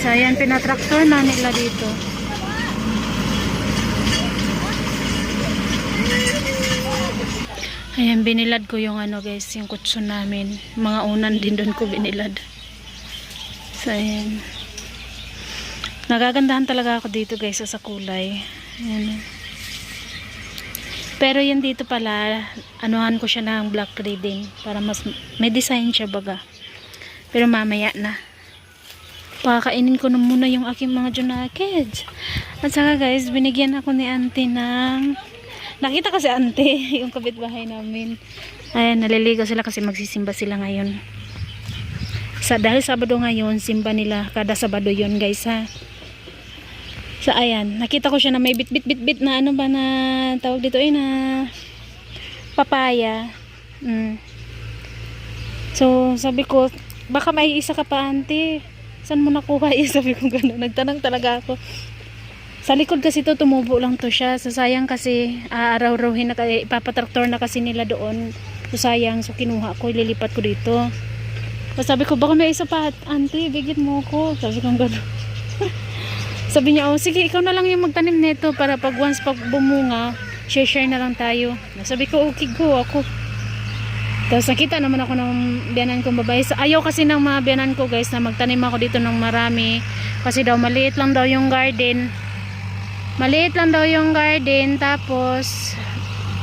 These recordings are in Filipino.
Ayan, pinatraktor na nila dito. Ayan, binilad ko yung ano guys, yung kutso namin. Mga unan din doon ko binilad. So, ayan. Nagagandahan talaga ako dito guys sa kulay. Ayan. Pero yan dito pala, anuhan ko siya ng black reading para mas may design siya baga. Pero mamaya na. Pakakainin ko na muna yung aking mga junakeds. At saka guys, binigyan ako ni auntie ng... Nakita kasi auntie, yung kapitbahay namin. Ayan, naliligo sila kasi magsisimba sila ngayon. Sa, dahil Sabado ngayon, simba nila kada Sabado yon guys ha. So ayan, nakita ko siya na may bit bit bit bit na ano ba na tawag dito eh na papaya. Mm. So sabi ko, baka may isa ka pa auntie. Saan mo nakuha eh? Sabi ko gano'n. Nagtanong talaga ako. Sa likod kasi to tumubo lang to siya. So sayang kasi aaraw-rawin na kasi ipapatraktor na kasi nila doon. So sayang so kinuha ko ililipat ko dito. So sabi ko baka may isa pa auntie bigyan mo ko. Sabi ko gano'n. sabi niya oh sige ikaw na lang yung magtanim nito para pag once pag bumunga share-share na lang tayo. Sabi ko okay go ako. Tapos nakita naman ako ng biyanan kong babae. So, ayaw kasi ng mga biyanan ko guys na magtanim ako dito ng marami. Kasi daw maliit lang daw yung garden. Maliit lang daw yung garden. Tapos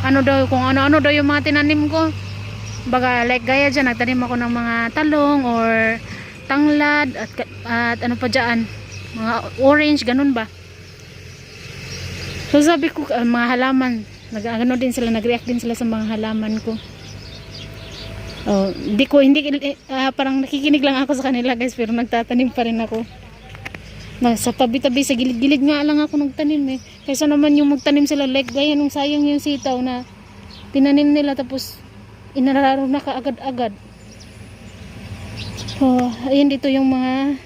ano daw kung ano-ano daw yung mga tinanim ko. Baga like gaya dyan nagtanim ako ng mga talong or tanglad at, at ano pa dyan. Mga orange ganun ba. So sabi ko ah, mga halaman. Nag ano din sila nag-react din sila sa mga halaman ko. Oh, hindi ko hindi ah, parang nakikinig lang ako sa kanila guys pero nagtatanim pa rin ako. Na, sa tabi-tabi sa gilid-gilid nga lang ako nagtanim eh. Kaysa naman yung magtanim sila like gaya nung sayang yung sitaw na tinanim nila tapos inararo na kaagad-agad. Oh, ayun dito yung mga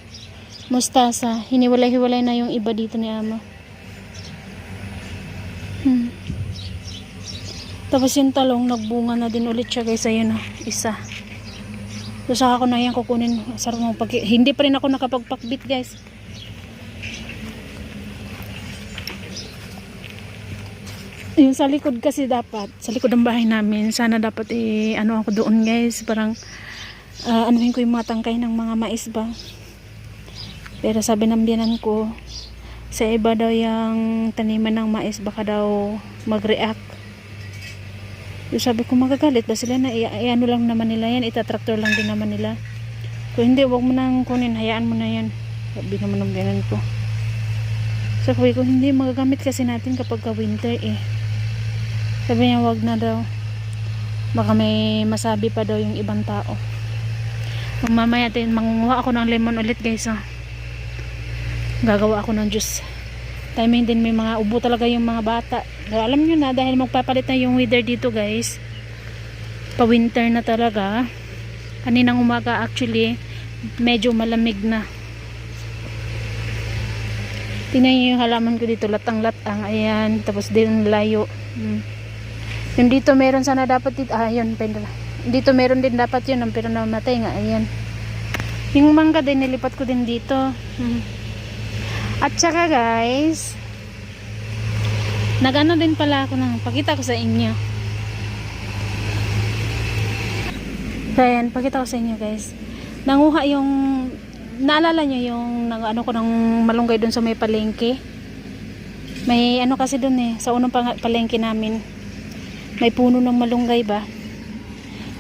mustasa. Hiniwalay-hiwalay na yung iba dito ni ama. Tapos yung talong, nagbunga na din ulit siya guys. Ayun o, isa. So saka ko na yan kukunin. Sarap mo pag... Hindi pa rin ako nakapagpakbit guys. Yung sa likod kasi dapat, sa likod ng bahay namin, sana dapat eh, ano ako doon guys. Parang, uh, anuhin ko yung mga tangkay ng mga mais ba. Pero sabi ng biyanan ko, sa iba daw yung taniman ng mais, baka daw mag-react. Yung sabi ko magagalit ba sila na i-ano lang naman nila yan, itatraktor lang din naman nila. Kung hindi, wag mo nang kunin, hayaan mo na yan. Sabi naman ng biyanan ko. Sabi ko, hindi magagamit kasi natin kapag ka winter eh. Sabi niya, wag na daw. Baka may masabi pa daw yung ibang tao. Mamaya din, mangunguha ako ng lemon ulit guys ah. Gagawa ako ng juice timing din may mga ubo talaga yung mga bata. Alam nyo na dahil magpapalit na yung weather dito guys pa winter na talaga. Kaninang umaga actually medyo malamig na. Tingnan yung halaman ko dito latang latang ayan tapos din layo. Hmm. yung dito meron sana dapat dito ah yun dito meron din dapat yun pero namatay nga ayan. Yung mangga din nilipat ko din dito. Hmm. At saka guys, nagano din pala ako ng pakita ko sa inyo. So ayan, pakita ko sa inyo guys. Nanguha yung, naalala nyo yung ano ko ng malunggay dun sa may palengke. May ano kasi dun eh, sa unang palengke namin. May puno ng malunggay ba.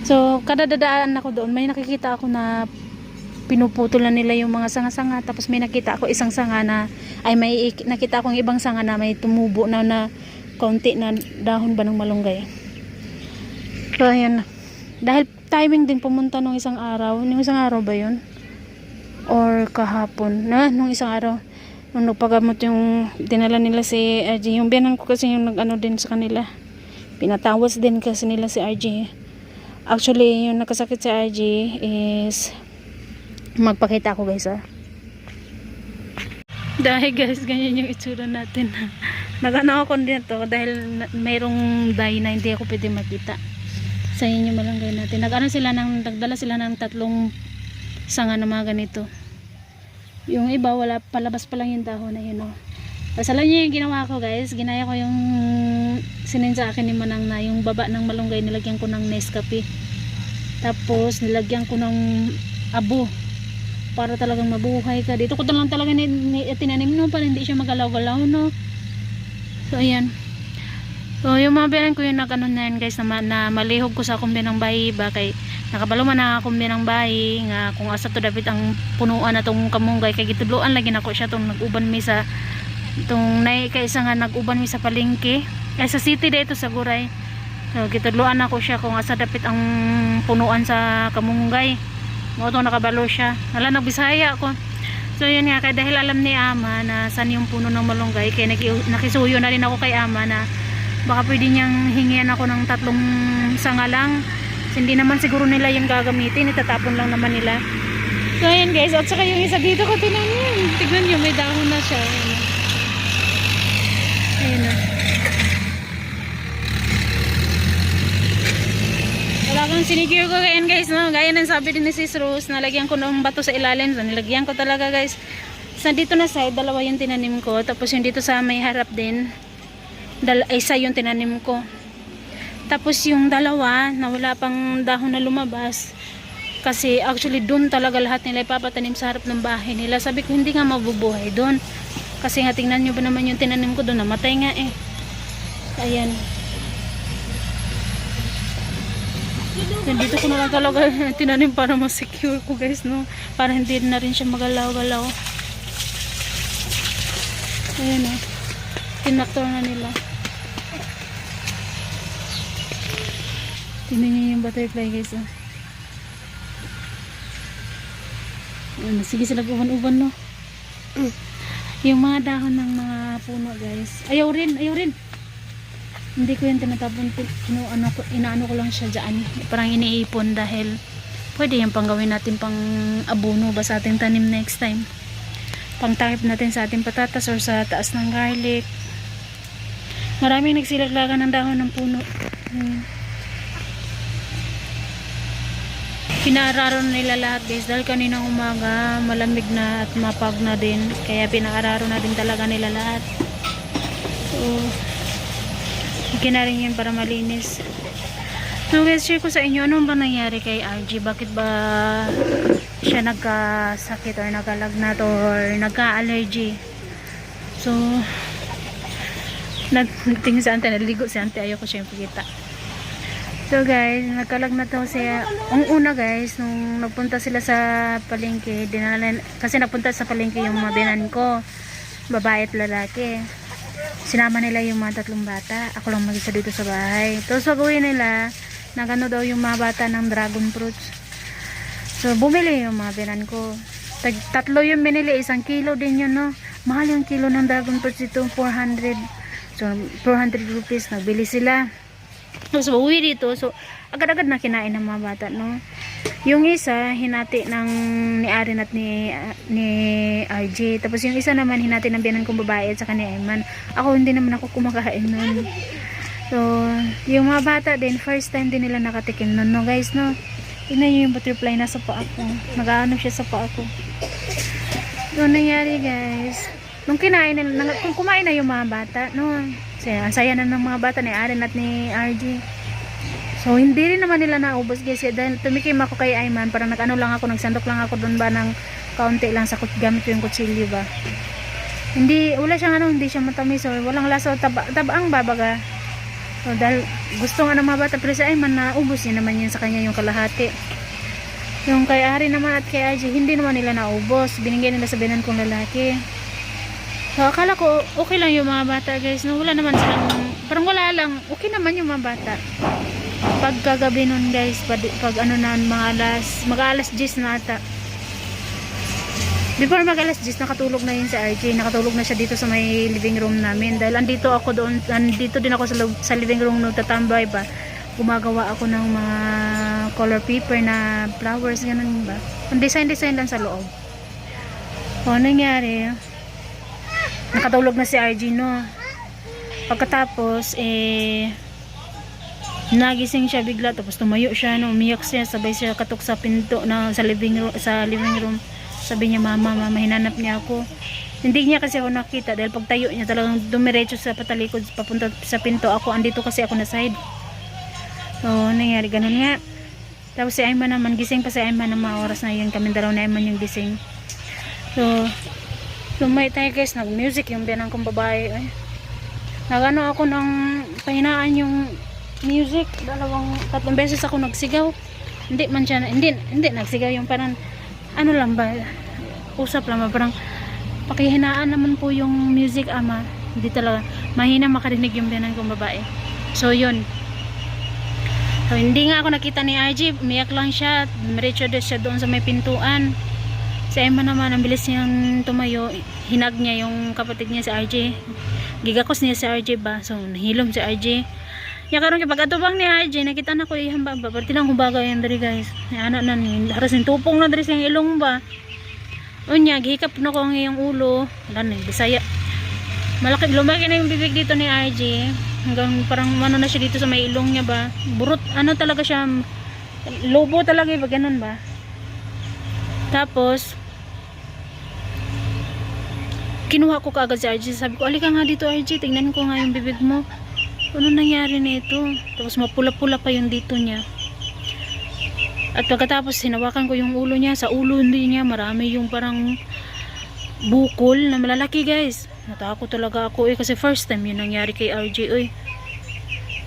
So, kada dadaan ako doon, may nakikita ako na pinuputol na nila yung mga sanga-sanga. Tapos may nakita ako isang sanga na ay may nakita akong ibang sanga na may tumubo na na konti na dahon ba ng malunggay. So ayan. Dahil timing din pumunta nung isang araw nung isang araw ba yun? Or kahapon na nung isang araw. Nung nagpagamot yung dinala nila si RJ yung biyanan ko kasi yung nag ano din sa kanila. Pinatawas din kasi nila si RJ actually yung nakasakit si RJ is magpakita ako guys ah. Dahil guys ganyan yung itsura natin. Nagano ako dito dahil mayroong dye na hindi ako pwede makita. Sa inyo malangay natin. Nagano sila ng nagdala sila ng tatlong sanga na mga ganito. Yung iba, wala, palabas pa lang yung dahon na yun, oh. Tapos alam niyo yung ginawa ko guys, ginaya ko yung sinin sa akin ni Manang na yung baba ng malunggay, nilagyan ko ng Nescafe. Tapos nilagyan ko ng abo para talagang mabuhay ka. Dito ko lang talaga ni, ni, tinanim no para hindi siya magalaw-galaw no. So ayan. So yung mga biyanan ko yung nagano na yan guys na, na malihog ko sa kumbi ng bahay ba kay nakabaluma na kumbi ng bahay nga kung asa to dapat ang punuan na tong kamunggay kay gitudloan lagi nako siya tong nag-uban mi sa tong nay kay isa nga nag-uban mi sa palengke ay sa city dito sa Guray. So gitudloan ako siya kung asa dapat ang punuan sa kamunggay. Mo nakabalo siya. Wala nagbisaya ako. So yun nga kay dahil alam ni Ama na saan yung puno ng malunggay kaya naki- nakisuyo na rin ako kay Ama na baka pwede niyang hingian ako ng tatlong sanga lang. Hindi naman siguro nila yung gagamitin, itatapon lang naman nila. So ayan guys, at saka yung isa dito ko tinanim. Tignan nyo, may dahon na siya. Ayan. Ayan na. Wala kang sinigure ko kayan guys, no? Gaya ng sabi din ni Sis Rose, nalagyan ko ng bato sa ilalim. So, nilagyan ko talaga guys. Sa dito na side, dalawa yung tinanim ko. Tapos yung dito sa may harap din, isa yung tinanim ko. Tapos yung dalawa, na wala pang dahon na lumabas. Kasi actually doon talaga lahat nila ipapatanim sa harap ng bahay nila. Sabi ko hindi nga mabubuhay doon. Kasi nga tingnan nyo ba naman yung tinanim ko doon, namatay nga eh. Ayan. Nandito ko na lang talaga tinanim para ma-secure ko guys no. Para hindi na rin siya magalaw-galaw. Ayan o. Tinaktor na nila. Tingnan niyo yung butterfly guys oh. Ayan, sige sila uban-uban no. Yung mga dahon ng mga puno guys. Ayaw rin, ayaw rin. Hindi ko yan tinatapon. Ano, ko- inaano ko lang siya dyan. Parang iniipon dahil pwede yung pang gawin natin pang abono ba sa ating tanim next time. Pang takip natin sa ating patatas or sa taas ng garlic. Maraming nagsilaglagan ng dahon ng puno. Ayan. Pinaararo nila lahat guys dahil kaninang umaga malamig na at mapag na din kaya pinaararo na din talaga nila lahat so rin yun para malinis so guys share ko sa inyo ano ba nangyari kay RG bakit ba siya nagkasakit or nagkalagnat or nagka-allergy so nagtingin sa ante naligo si ante ayoko siya pakita So guys, nagkalagnat daw siya. Ang una guys, nung nagpunta sila sa palengke, dinala, kasi nagpunta sa palengke yung mga binan ko, babae at lalaki. Sinama nila yung mga tatlong bata. Ako lang mag-isa dito sa bahay. Tapos pag-uwi nila, nagano daw yung mga bata ng dragon fruits. So bumili yung mga binan ko. Tag tatlo yung binili, isang kilo din yun no. Mahal yung kilo ng dragon fruits dito, 400. So 400 rupees, nagbili sila. So, uwi dito. So, agad-agad na kinain ng mga bata, no? Yung isa, hinati ng ni Arin at ni, ah, ni RJ. Tapos yung isa naman, hinati ng biyanan kong babae at saka ni Ayman. Ako, hindi naman ako kumakain nun. So, yung mga bata din, first time din nila nakatikim nun, no, guys, no? Tingnan yung butterfly na sa paa ko. Nag-ano siya sa paa ko. So, nangyari, guys. Nung kinain na, kung kumain na yung mga bata, no? Ang saya na ng mga bata ni Aaron at ni RG. So, hindi rin naman nila naubos guys. Dahil tumikim ako kay Ayman, parang nag-ano lang ako, nagsandok lang ako doon ba ng kaunti lang sa gamit ko yung kutsilyo ba. Hindi, wala siyang ano, hindi siya matamis. So, walang lasa, taba, tabaang babaga. So, dahil gusto nga ng mga bata, pero si Ayman naubos niya naman yun sa kanya yung kalahati. Yung kay Ari naman at kay RG, hindi naman nila naubos. Binigyan nila sa binan kong lalaki. So, akala ko okay lang yung mga bata guys. No, wala naman silang, parang wala lang. Okay naman yung mga bata. Pag kagabi nun guys, pag, ano na, mga alas, mag alas 10 na ata. Before mag alas 10, nakatulog na yun si RJ. Nakatulog na siya dito sa may living room namin. Dahil andito ako doon, andito din ako sa, sa living room nagtatambay ba. Gumagawa ako ng mga color paper na flowers, ganun ba. Ang design-design lang sa loob. O, nangyari? nakatulog na si RG no pagkatapos eh nagising siya bigla tapos tumayo siya no umiyak siya sabay siya katok sa pinto na sa living room sa living room Sabi niya, mama, mama, hinanap niya ako. Hindi niya kasi ako nakita dahil pagtayo niya talagang dumiretso sa patalikod papunta sa pinto. Ako, andito kasi ako na side. So, nangyari ganun nga. Tapos si Ayman naman, gising pa si Ayman ng mga oras na yun. Kami dalaw na Ayman yung gising. So, lumay tayo guys, nag-music yung binang kong babae. Ay. Nagano ako ng pahinaan yung music. Dalawang, tatlong beses ako nagsigaw. Hindi man siya, hindi, hindi nagsigaw yung parang, ano lang ba, usap lang ba, parang, pakihinaan naman po yung music ama. Hindi talaga, mahina makarinig yung binang kong babae. So, yun. So, hindi nga ako nakita ni RJ, umiyak lang siya, diretso siya doon sa may pintuan. Si Emma naman, ang bilis niyang tumayo, hinag niya yung kapatid niya si RJ. Gigakos niya si RJ ba? So, nahilom si RJ. Ya karon kay pag-atubang ni RJ, nakita na ko ihang ba, parti lang hubaga yan diri guys. Ni ana na ni, haras ni tupong na diri sa ilong ba. Unya, gihikap na ko ang iyang ulo. Wala na, bisaya. Malaki, lumaki na yung bibig dito ni RJ. Hanggang parang ano na siya dito sa may ilong niya ba. Burot, ano talaga siya, lobo talaga ba, ganun ba. Tapos, kinuha ko kaagad si RJ. Sabi ko, alika nga dito RJ, tingnan ko nga yung bibig mo. Ano nangyari nito? Tapos mapula-pula pa yung dito niya. At pagkatapos hinawakan ko yung ulo niya, sa ulo hindi niya marami yung parang bukol na malalaki guys. Natakot talaga ako eh kasi first time yun nangyari kay RJ oy.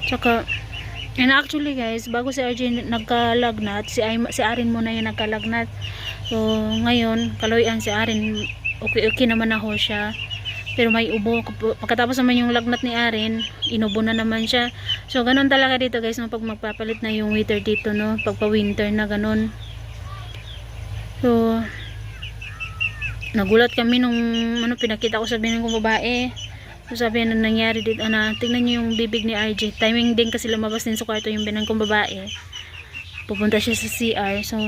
Tsaka and actually guys, bago si RJ nagkalagnat, si, si Arin muna yung nagkalagnat. So ngayon, kaloyan si Arin, okay okay naman ako siya. Pero may ubo. Pagkatapos naman yung lagnat ni Arin, inubo na naman siya. So, ganun talaga dito guys, no, pag magpapalit na yung winter dito, no, pagpa winter na ganun. So, nagulat kami nung, ano, pinakita ko sabihin ng babae. So, sabi na nangyari dito, ana, tingnan niyo yung bibig ni RJ. Timing din kasi lumabas din sa kwarto yung binang kong babae. Pupunta siya sa CR. So,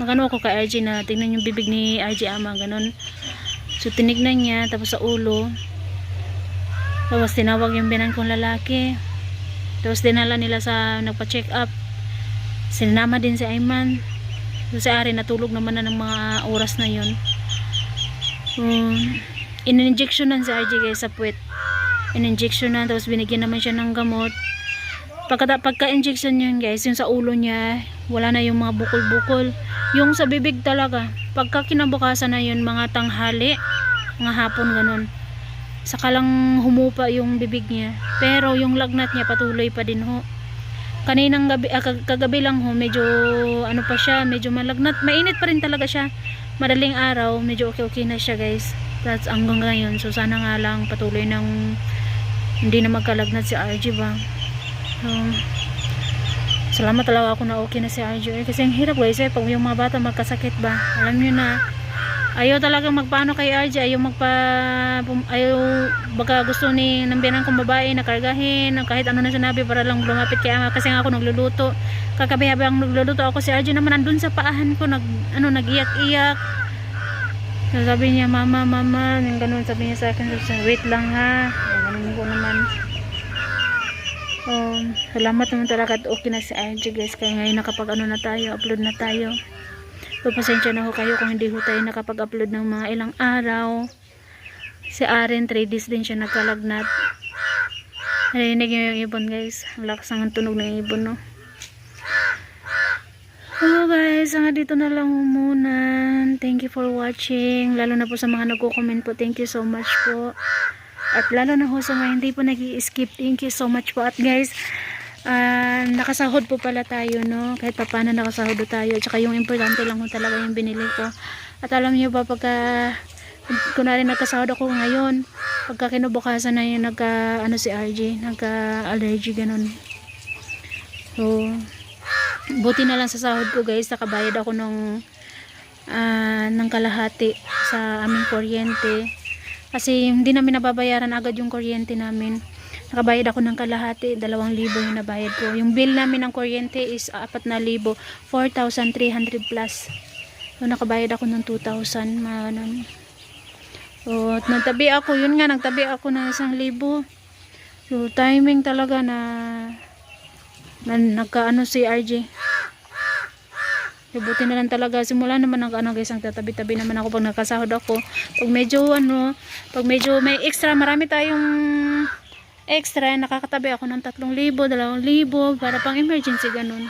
nakano ako kay RJ na tingnan yung bibig ni RJ ama, ganun. So, tinignan niya, tapos sa ulo. Tapos, tinawag yung binan kong lalaki. Tapos, dinala nila sa nagpa-check up. Sinama din si Ayman. So, si Ari, natulog naman na ng mga oras na yun. Um, in-injectionan si RJ guys sa puwet. In-injectionan, tapos binigyan naman siya ng gamot. Pagka, pagka-injection yun guys, yung sa ulo niya, wala na yung mga bukol-bukol. Yung sa bibig talaga, pagka kinabukasan na yun, mga tanghali, mga hapon ganun. Saka lang humupa yung bibig niya. Pero yung lagnat niya patuloy pa din ho. Kaninang gabi, ah, kag- kagabi lang ho, medyo ano pa siya, medyo malagnat. Mainit pa rin talaga siya. Madaling araw, medyo okay-okay na siya guys. That's hanggang ngayon. So sana nga lang patuloy ng hindi na magkalagnat si RG ba. So, salamat talaga ako na okay na si RJ. Kasi ang hirap guys eh, pag yung mga bata magkasakit ba. Alam nyo na, ayaw talaga magpaano kay RJ. Ayaw magpa, ayaw, baka gusto ni ng binang kong babae na kargahin, ng kahit ano na sinabi para lang lumapit kay ama. Kasi nga ako nagluluto. Kakabi habang nagluluto ako si RJ naman nandun sa paahan ko, nag, ano, nag-iyak-iyak. So, sabi niya, mama, mama, yung ganun sabi niya sa akin, wait lang ha. Ganun ko. Um, salamat naman talaga at okay na si RJ guys. Kaya ngayon nakapag ano na tayo, upload na tayo. So, pasensya na ho kayo kung hindi ho tayo nakapag-upload ng mga ilang araw. Si Aren, 3 days din siya nagkalagnat. Narinig niyo yung ibon guys. Ang lakas ng tunog ng ibon no. Hello guys, hanggang dito na lang muna. Thank you for watching. Lalo na po sa mga nagko-comment po. Thank you so much po. At lalo na ho sa mga hindi po nag skip Thank you so much po. At guys, ah, nakasahod po pala tayo, no? Kahit pa paano nakasahod tayo. At saka yung importante lang ho talaga yung binili ko. At alam niyo ba, pagka, kunwari nagkasahod ako ngayon, pagka kinabukasan na yung nagka, ano si RJ, nagka-allergy, ganun. So, buti na lang sa sahod ko guys, nakabayad ako ng, ah, ng kalahati sa aming kuryente. Kasi hindi namin nababayaran agad yung kuryente namin. Nakabayad ako ng kalahati, 2,000 yung nabayad ko. Yung bill namin ng kuryente is 4,000, 4,300 plus. So, nakabayad ako ng 2,000. Mga ganun. So, at nagtabi ako, yun nga, nagtabi ako ng 1,000. So, timing talaga na, na nagkaano si RJ. Buti na lang talaga. Simula naman ang ano guys, ang tatabi-tabi naman ako pag nakasahod ako. Pag medyo ano, pag medyo may extra, marami tayong extra, nakakatabi ako ng 3,000, 2,000 para pang emergency ganun.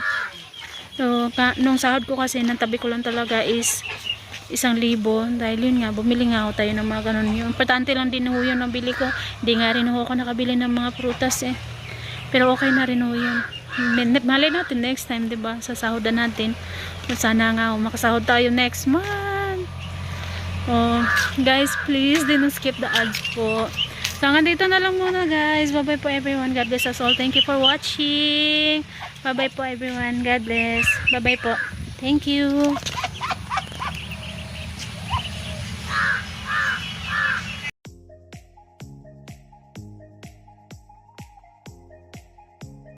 So, ka, nung sahod ko kasi, nang tabi ko lang talaga is isang libo. Dahil yun nga, bumili nga ako tayo ng mga ganun. Yung importante lang din ho yun ang bili ko. Hindi nga rin ho ako nakabili ng mga prutas eh. Pero okay na rin ho yun. Malay natin next time, 'di ba Sa sahodan natin. So, sana nga ho, makasahod tayo next month. Oh, guys, please, do not skip the ads po. So, hanggang dito na lang muna, guys. Bye-bye po, everyone. God bless us all. Thank you for watching. Bye-bye po, everyone. God bless. Bye-bye po. Thank you.